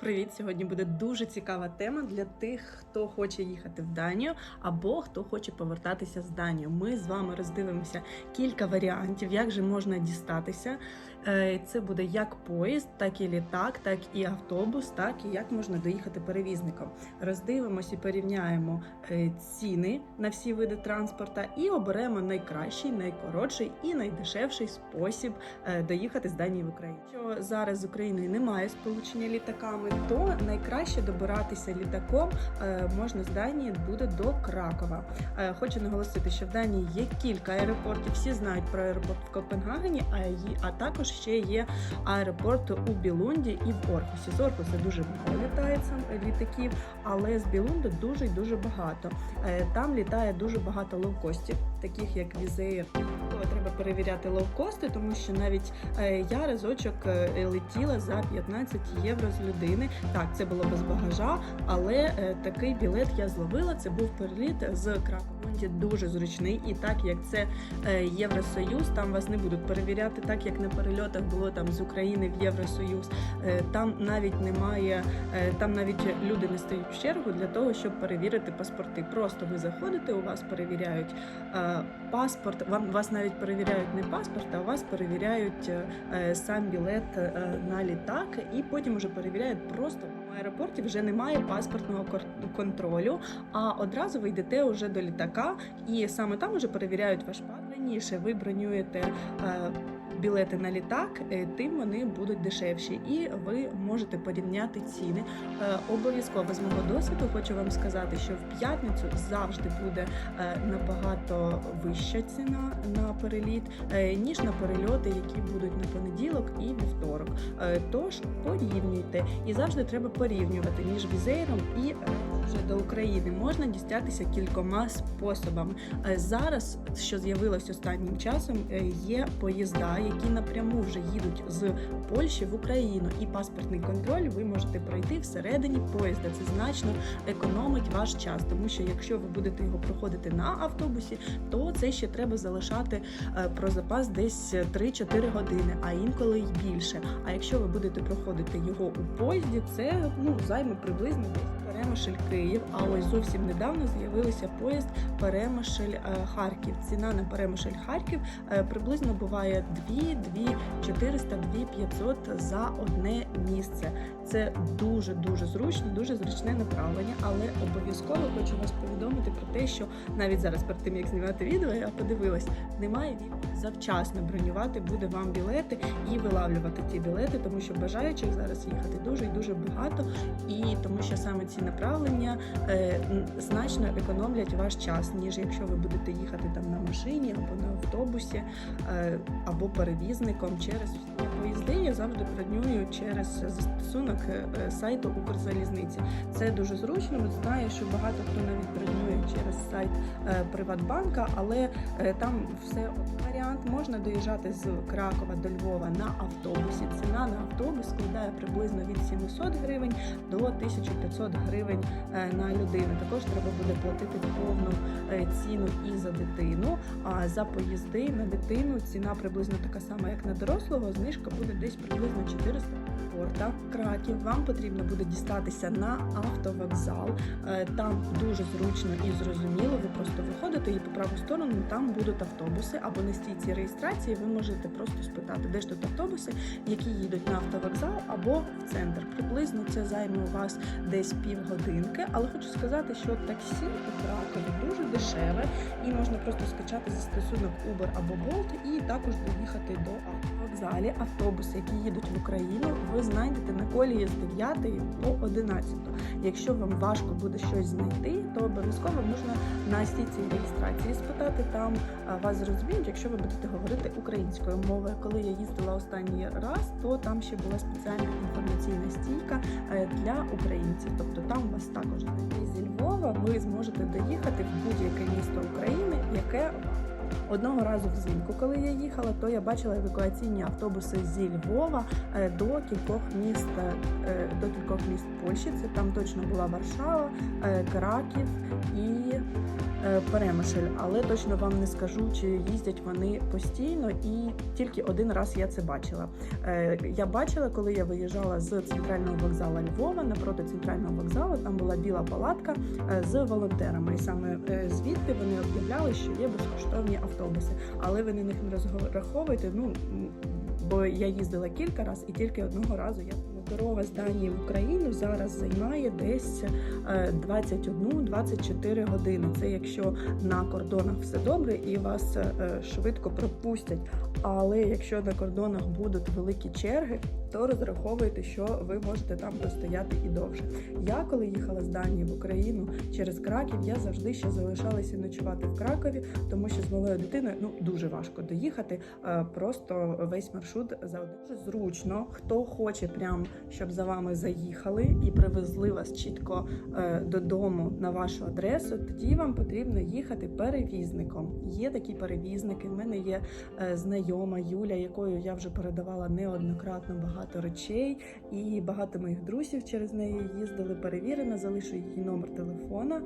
Привіт! Сьогодні буде дуже цікава тема для тих, хто хоче їхати в Данію або хто хоче повертатися з Данії. Ми з вами роздивимося кілька варіантів, як же можна дістатися. Е, Це буде як поїзд, так і літак, так і автобус, так і як можна доїхати перевізником. Роздивимося і порівняємо е, ціни на всі види транспорта і оберемо найкращий, найкоротший і найдешевший спосіб е, доїхати з Данії в Україну. Якщо зараз з Україною немає сполучення літаками, то найкраще добиратися літаком можна з Данії буде до Кракова. Хочу наголосити, що в Данії є кілька аеропортів. Всі знають про аеропорт в Копенгагені, а також ще є аеропорти у Білунді і в Орхусі. З Орхуса дуже мало літається літаків, але з Білунди дуже й дуже багато. Е, Там літає дуже багато лоукостів, таких як Візеєр. Треба перевіряти лоукости, тому що навіть е, я разочок е, летіла за 15 євро з людини. Так, це було без багажа, але е, такий білет я зловила. Це був переліт з Кракова. Дуже зручний, і так як це е, Євросоюз, там вас не будуть перевіряти, так як на перельотах було там з України в Євросоюз. Е, Там навіть немає, е, там навіть люди не стають в чергу для того, щоб перевірити паспорти. Просто ви заходите, у вас перевіряють е, паспорт. Вам вас навіть перевіряють не паспорт, а вас перевіряють сам білет на літак, і потім вже перевіряють просто. В аеропорті вже немає паспортного контролю, а одразу ви йдете вже до літака, і саме там вже перевіряють ваш паспорт. Раніше ви бронюєте білети на літак, е, тим вони будуть дешевші, і ви можете порівняти ціни. Е, Обов'язково з мого досвіду хочу вам сказати, що в п'ятницю завжди буде е, набагато вища ціна на переліт, ніж на перельоти, які будуть на понеділок і вівторок. Тож порівнюйте і завжди треба порівнювати між візейром і вже до України. Можна дістатися кількома способами. Зараз, що з'явилось останнім часом, є поїзда, які напряму вже їдуть з Польщі в Україну, і паспортний контроль ви можете пройти всередині поїзда. Це значно економить ваш час, тому що якщо ви будете його проходити на автобусі, то це ще треба залишати е, про запас десь 3-4 години, а інколи й більше. А якщо ви будете проходити його у поїзді, це ну займе приблизно десь Перемишль Київ. А ось зовсім недавно з'явився поїзд Перемишль е, Харків. Ціна на Перемишль Харків е, приблизно буває 2, 2 400, 2 500 за одне місце. Це дуже дуже зручно, дуже зручне направлення, але обов'язково хочу вас повідомити про те, що навіть зараз перед тим як знімати відео, я подивилась, немає відповіді. завчасно бронювати буде вам білети і вилавлювати ті білети, тому що бажаючих зараз їхати дуже і дуже багато, і тому що саме ці направлення е, значно економлять ваш час, ніж якщо ви будете їхати там на машині або на автобусі, е, або перевізником через поїзди. Я завжди бронюю через застосунок е, сайту Укрзалізниці. Це дуже зручно. Знаю, що багато хто навіть бронює через сайт е, Приватбанка, але е, там все варіант. Можна доїжджати з Кракова до Львова на автобусі. Ціна на автобус складає приблизно від 700 гривень до 1500 гривень на людину. Також треба буде платити повну ціну і за дитину. А за поїзди на дитину ціна приблизно така сама, як на дорослого. Знижка буде десь приблизно 400 Порта Краків. Вам потрібно буде дістатися на автовокзал. Е, Там дуже зручно і зрозуміло. Ви просто виходите і по праву сторону там будуть автобуси або на стійці реєстрації. Ви можете просто спитати, де ж тут автобуси, які їдуть на автовокзал або в центр. Приблизно це займе у вас десь півгодинки. Але хочу сказати, що таксі у Кракові дуже дешеве і можна просто скачати застосунок Uber або Bolt і також доїхати до автовокзалі. Автобуси, які їдуть в Україну, ви знайдете на колії з 9 по 11. Якщо вам важко буде щось знайти, то обов'язково можна на стійці реєстрації спитати там. Вас зрозуміють, якщо ви будете говорити українською мовою. Коли я їздила останній раз, то там ще була спеціальна інформаційна стійка е, для українців. Тобто там вас також зі Львова. Ви зможете доїхати в будь-яке місто України, яке вам Одного разу взимку, коли я їхала, то я бачила евакуаційні автобуси зі Львова е, до кількох міст е, до кількох міст Польщі. Це там точно була Варшава, е, Краків і Перемишль. Але точно вам не скажу, чи їздять вони постійно, і тільки один раз я це бачила. Е, Я бачила, коли я виїжджала з центрального вокзалу Львова напроти центрального вокзалу. Там була біла палатка е, з волонтерами, і саме е, звідти вони об'являли, що є безкоштовні автобуси, але ви на них не розраховуєте. Ну бо я їздила кілька разів і тільки одного разу я дорога з Данії в Україну зараз займає десь е, 21-24 години. Це якщо на кордонах все добре і вас е, швидко пропустять. Але якщо на кордонах будуть великі черги, то розраховуйте, що ви можете там простояти і довше. Я коли їхала з Данії в Україну через Краків, я завжди ще залишалася ночувати в Кракові, тому що з малою дитиною ну дуже важко доїхати. е, Просто весь маршрут за. Дуже зручно. Хто хоче, прям щоб за вами заїхали і привезли вас чітко е, додому на вашу адресу. Тоді вам потрібно їхати перевізником. Є такі перевізники. В мене є е, знайома Юля, якою я вже передавала неоднократно багато речей, і багато моїх друзів через неї їздили. Перевірена, залишу її номер телефона.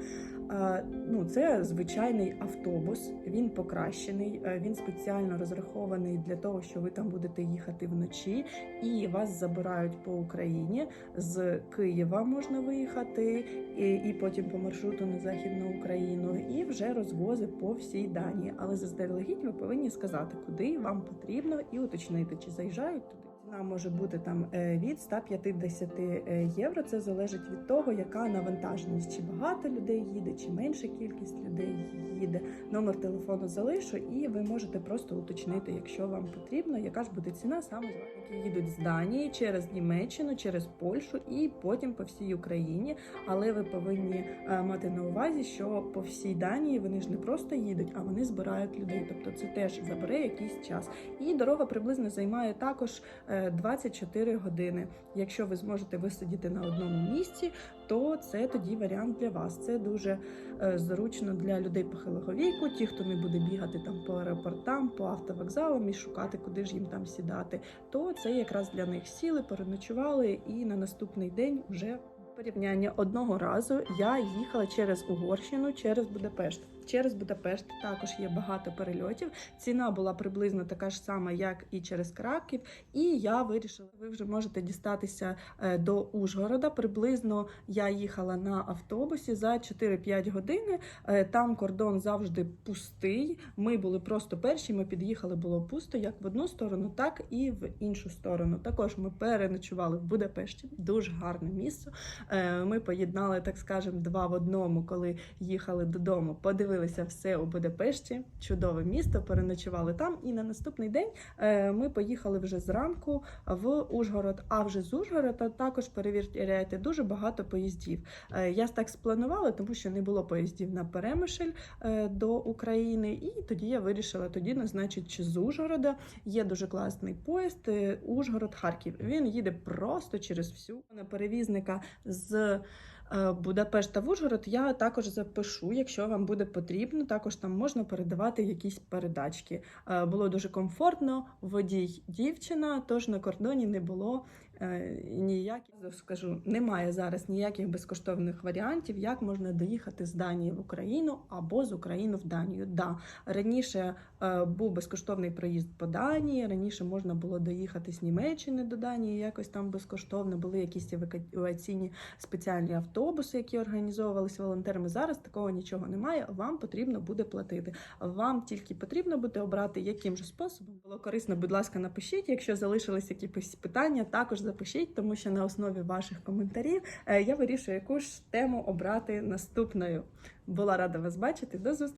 Е, Ну, це звичайний автобус. Він покращений. е, Він спеціально розрахований для того, що ви там будете їхати вночі, і вас забирають по Україні. З Києва можна виїхати, і, і потім по маршруту на західну Україну, і вже розвозить по всій Данії. Але заздалегідь ви повинні сказати, куди вам потрібно, і уточнити, чи заїжджають туди. Ціна може бути там е, від 150 е, євро. Це залежить від того, яка навантаженість, чи багато людей їде, чи менша кількість людей їде. Номер телефону залишу, і ви можете просто уточнити, якщо вам потрібно, яка ж буде ціна саме які їдуть з Данії через Німеччину, через Польщу і потім по всій Україні. Але ви повинні е, мати на увазі, що по всій Данії вони ж не просто їдуть, а вони збирають людей. Тобто це теж забере якийсь час. І дорога приблизно займає також 24 години. Якщо ви зможете висидіти на одному місці, то це тоді варіант для вас. Це дуже е, зручно для людей похилого віку, ті, хто не буде бігати там по аеропортам, по автовокзалам і шукати, куди ж їм там сідати. То це якраз для них сіли, переночували, і на наступний день вже порівняння одного разу я їхала через Угорщину, через Будапешт. Через Будапешт також є багато перельотів. Ціна була приблизно така ж сама, як і через Краків. І я вирішила, ви вже можете дістатися е, до Ужгорода. Приблизно я їхала на автобусі за 4-5 години. Е, Там кордон завжди пустий. Ми були просто перші. Ми під'їхали, було пусто як в одну сторону, так і в іншу сторону. Також ми переночували в Будапешті. Дуже гарне місце. Ми поєднали, так скажемо, два в одному, коли їхали додому. Подивилися все у Будапешті. Чудове місто, переночували там. І на наступний день е, ми поїхали вже зранку в Ужгород. А вже з Ужгорода також перевіряйте дуже багато поїздів. Е, Я так спланувала, тому що не було поїздів на Перемишль е, до України. І тоді я вирішила тоді назначити чи з Ужгорода. Є дуже класний поїзд Ужгород-Харків. Він їде просто через всю на перевізника з. Е, Будапешта в Ужгород я також запишу, якщо вам буде потрібно. Також там можна передавати якісь передачки. Е, Було дуже комфортно. Водій дівчина, тож на кордоні не було ніяких скажу, немає зараз ніяких безкоштовних варіантів, як можна доїхати з Данії в Україну або з України в Данію. Да, раніше е, був безкоштовний проїзд по Данії. Раніше можна було доїхати з Німеччини до Данії, якось там безкоштовно. Були якісь евакуаційні спеціальні автобуси, які організовувалися волонтерами. Зараз такого нічого немає. Вам потрібно буде платити. Вам тільки потрібно буде обрати, яким же способом було корисно. Будь ласка, напишіть. Якщо залишились якісь питання, також запишіть, тому що на основі ваших коментарів е, я вирішую, яку ж тему обрати наступною. Була рада вас бачити. До зустрічі!